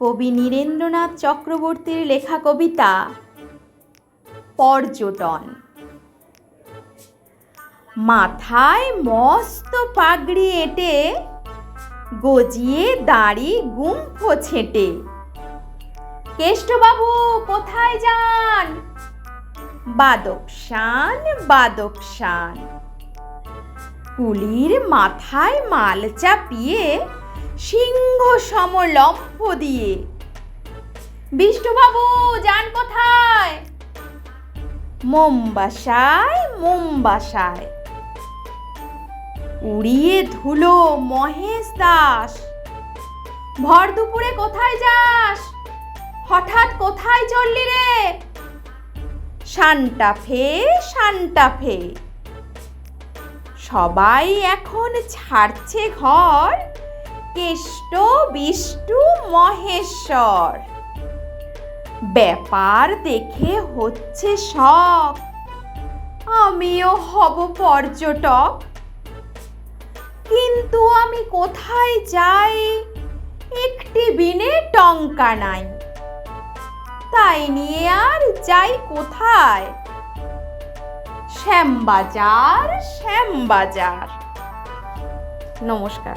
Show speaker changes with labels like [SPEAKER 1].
[SPEAKER 1] কবি নীরেন্দ্রনাথ চক্রবর্তীর লেখা কবিতা পর্যটন। মাথায় মস্ত পাগড়ি এঁটে, গজিয়ে দাড়ি গুম্ফ ছেঁটে। কেষ্টবাবু, কোথায় যান? বাদক শান বাদক শান কুলির মাথায় মাল চাপিয়ে সিংহ সম লম্ফ দিয়ে। বিষ্ণুবাবু, যান কোথায়? মোমবাসায় মোমবাসায়। উড়িয়ে ধুলো মহেশ দাস। ভর দুপুরে কোথায় যাস? হঠাৎ কোথায় চললি রে? শান্টা ফে শান্টা ফে। সবাই এখন ছাড়ছে ঘর। কেষ্ট বিষ্টু মহেশ্বর। ব্যাপার দেখে হচ্ছে সব। আমিও হব পর্যটক। কিন্তু আমি কোথায় যাই? একটি বিনে টঙ্কা নাই। তাই নিয়ে আর যাই কোথায়? শ্যামবাজার শ্যামবাজার। নমস্কার।